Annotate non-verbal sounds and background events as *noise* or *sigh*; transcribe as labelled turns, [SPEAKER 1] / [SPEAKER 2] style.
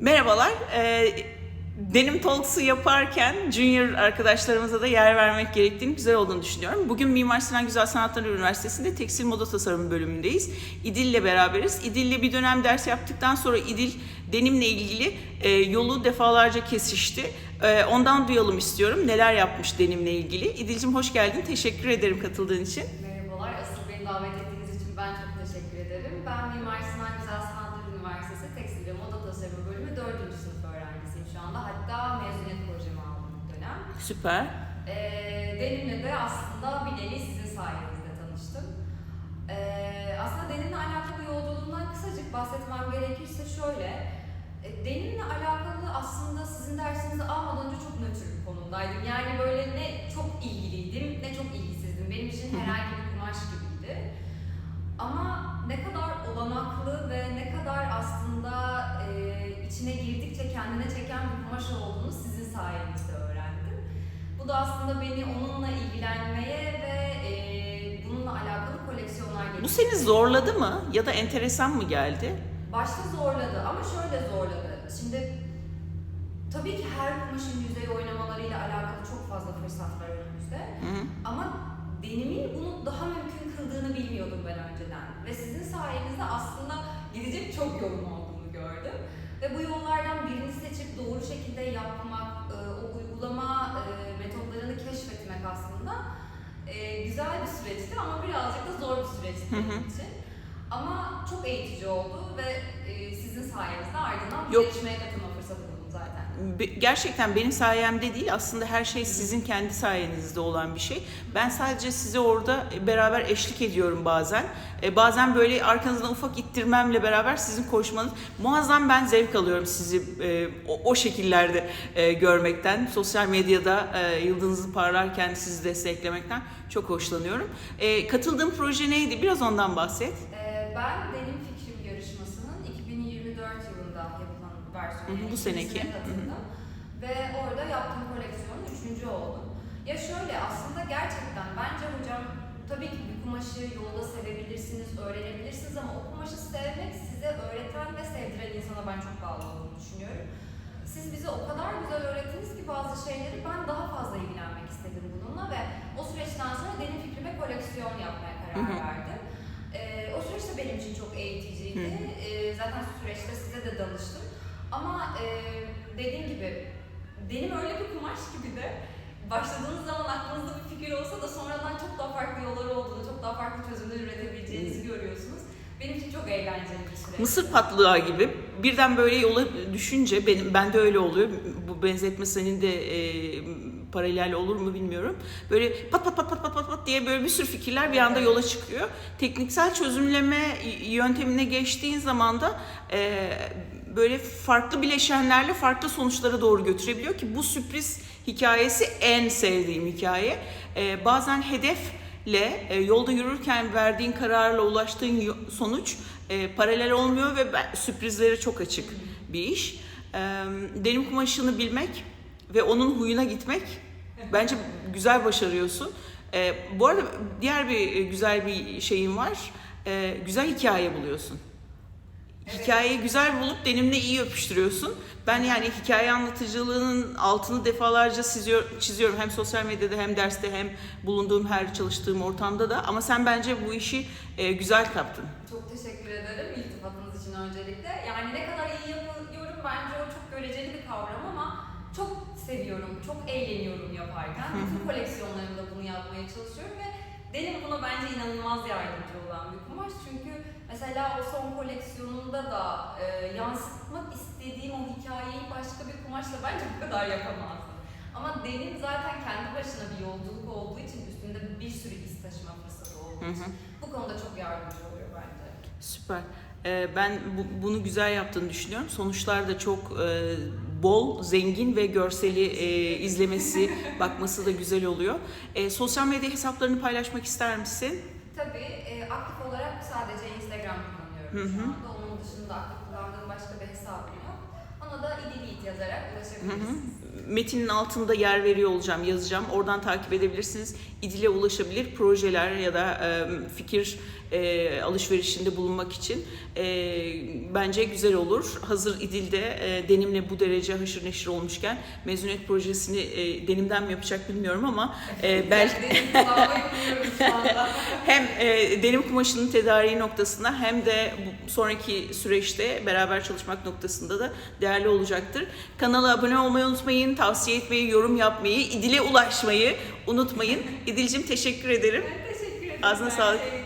[SPEAKER 1] Merhabalar. Ee, Denim Talks'ı yaparken junior arkadaşlarımıza da yer vermek gerektiğini güzel olduğunu düşünüyorum. Bugün Mimar Sinan Güzel Sanatlar Üniversitesi'nde Tekstil Moda Tasarımı bölümündeyiz. İdil'le beraberiz. İdil'le bir dönem ders yaptıktan sonra İdil denimle ilgili e, yolu defalarca kesişti. E, ondan duyalım istiyorum. Neler yapmış denimle ilgili. İdil'cim hoş geldin. Teşekkür ederim katıldığın için.
[SPEAKER 2] Merhabalar, asıl beni davet ettiğiniz için ben çok teşekkür ederim. Ben Mimar Sinan Güzel Sanatlar Üniversitesi Tekstil ve Moda Tasarımı Bölümü 4. sınıf öğrencisiyim şu anda. Hatta mezuniyet projemi aldım dönem.
[SPEAKER 1] Süper.
[SPEAKER 2] Ee, Denim'le de aslında bir nevi sizin sayenizde tanıştım. Ee, aslında Denim'le alakalı yolculuğumdan kısacık bahsetmem gerekirse şöyle. E, Denim'le alakalı aslında sizin dersinizi almadan önce çok nötr bir konumdaydım. Yani böyle ne girdikçe kendine çeken bir kumaş olduğunu sizin sayenizde öğrendim. Bu da aslında beni onunla ilgilenmeye ve e, bununla alakalı koleksiyonlar
[SPEAKER 1] Bu
[SPEAKER 2] geliştirmeye-
[SPEAKER 1] seni zorladı mı ya da enteresan mı geldi?
[SPEAKER 2] Başta zorladı ama şöyle zorladı. Şimdi tabii ki her kumaşın yüzey oynamalarıyla alakalı çok fazla fırsat var önümüzde. Ama denimin bunu daha mümkün kıldığını bilmiyordum ben önceden. Ve sizin sayenizde aslında gidecek çok yolum olduğunu gördüm. Ve bu yollardan birini seçip doğru şekilde yapmak, e, o uygulama e, metotlarını keşfetmek aslında e, güzel bir süreçti ama birazcık da zor bir süreçti benim için. Ama çok eğitici oldu ve e, sizin sayenizde ardından
[SPEAKER 1] Yok.
[SPEAKER 2] yarışmaya katılma fırsatı buldum zaten.
[SPEAKER 1] Be- Gerçekten benim sayemde değil aslında her şey sizin kendi sayenizde olan bir şey. Ben sadece size orada beraber eşlik ediyorum bazen. E, Bazen böyle arkanızdan ufak ittirmemle beraber sizin koşmanız muazzam ben zevk alıyorum sizi e, o, o şekillerde e, görmekten. Sosyal medyada e, yıldızınızı parlarken sizi desteklemekten çok hoşlanıyorum. E, Katıldığım proje neydi? Biraz ondan bahset.
[SPEAKER 2] Ben Benim versiyonu
[SPEAKER 1] Hı bu seneki.
[SPEAKER 2] katıldım. Ve orada yaptığım koleksiyonun üçüncü oldum. Ya şöyle aslında gerçekten bence hocam tabii ki bir kumaşı yolda sevebilirsiniz, öğrenebilirsiniz ama o kumaşı sevmek size öğreten ve sevdiren insana ben çok bağlı olduğunu düşünüyorum. Siz bize o kadar güzel öğrettiniz ki bazı şeyleri ben daha fazla ilgilenmek istedim bununla ve o süreçten sonra benim fikrime koleksiyon yapmaya karar
[SPEAKER 1] Hı hı.
[SPEAKER 2] verdim. Ee, o süreç de benim için çok eğiticiydi. Ee, zaten süreçte size de danıştım. Ama e, dediğim gibi benim öyle bir kumaş gibi de başladığınız zaman aklınızda bir fikir olsa da sonradan çok daha farklı yolları olduğunu, çok daha farklı çözümler üretebileceğinizi görüyorsunuz. Benim için çok eğlenceli bir süreç.
[SPEAKER 1] Mısır patlağı gibi birden böyle yola düşünce benim ben de öyle oluyor. Bu benzetme senin de e, paralel olur mu bilmiyorum. Böyle pat pat pat pat pat pat pat diye böyle bir sürü fikirler bir anda yola çıkıyor. Tekniksel çözümleme yöntemine geçtiğin zaman da e, böyle farklı bileşenlerle farklı sonuçlara doğru götürebiliyor ki bu sürpriz hikayesi en sevdiğim hikaye. E, bazen hedefle e, yolda yürürken verdiğin kararla ulaştığın sonuç e, paralel olmuyor ve ben, sürprizlere çok açık bir iş. E, denim kumaşını bilmek ve onun huyuna gitmek bence güzel başarıyorsun. E, bu arada diğer bir e, güzel bir şeyin var. E, güzel hikaye buluyorsun. Hikayeyi güzel bulup denimle iyi öpüştürüyorsun. Ben yani hikaye anlatıcılığının altını defalarca çiziyor, çiziyorum. Hem sosyal medyada hem derste hem bulunduğum her çalıştığım ortamda da. Ama sen bence bu işi e, güzel kaptın.
[SPEAKER 2] Çok teşekkür ederim iltifatınız için öncelikle. Yani ne kadar iyi yapıyorum bence o çok göreceli bir kavram ama çok seviyorum, çok eğleniyorum yaparken. Bütün koleksiyonlarımda bunu yapmaya çalışıyorum ve Denim buna bence inanılmaz yardımcı olan bir kumaş. Çünkü mesela o son koleksiyonunda da e, yansıtmak istediğim o hikayeyi başka bir kumaşla bence bu kadar yapamazdım. Ama Denim zaten kendi başına bir yolculuk olduğu için üstünde bir sürü iz taşıma fırsatı olduğu
[SPEAKER 1] Hı hı.
[SPEAKER 2] için bu konuda çok yardımcı oluyor bence.
[SPEAKER 1] Süper. E, ben bu- bunu güzel yaptığını düşünüyorum. Sonuçlar da çok e, bol, zengin ve görseli e, izlemesi, bakması da güzel oluyor. E, sosyal medya hesaplarını paylaşmak ister misin?
[SPEAKER 2] Tabii e, aktif olarak sadece Instagram kullanıyorum
[SPEAKER 1] Hı
[SPEAKER 2] şu
[SPEAKER 1] hı.
[SPEAKER 2] anda. Onun dışında aktif kullandığım başka bir hesabım yok. Ona da İdilit yazarak
[SPEAKER 1] Hı
[SPEAKER 2] ulaşabilirsiniz.
[SPEAKER 1] hı. Metinin altında yer veriyor olacağım, yazacağım. Oradan takip edebilirsiniz. İdil'e ulaşabilir projeler ya da e, fikir e, alışverişinde bulunmak için e, bence güzel olur. Hazır İdil de e, Denim'le bu derece haşır neşir olmuşken mezuniyet projesini e, Denim'den mi yapacak bilmiyorum ama e, *laughs* belki *laughs* hem e, denim kumaşının tedariği noktasında hem de bu sonraki süreçte beraber çalışmak noktasında da değerli olacaktır. Kanala abone olmayı unutmayın, tavsiye etmeyi, yorum yapmayı, İdil'e ulaşmayı unutmayın. İdil'cim teşekkür ederim.
[SPEAKER 2] Ben teşekkür ederim.
[SPEAKER 1] Ağzına sağlık.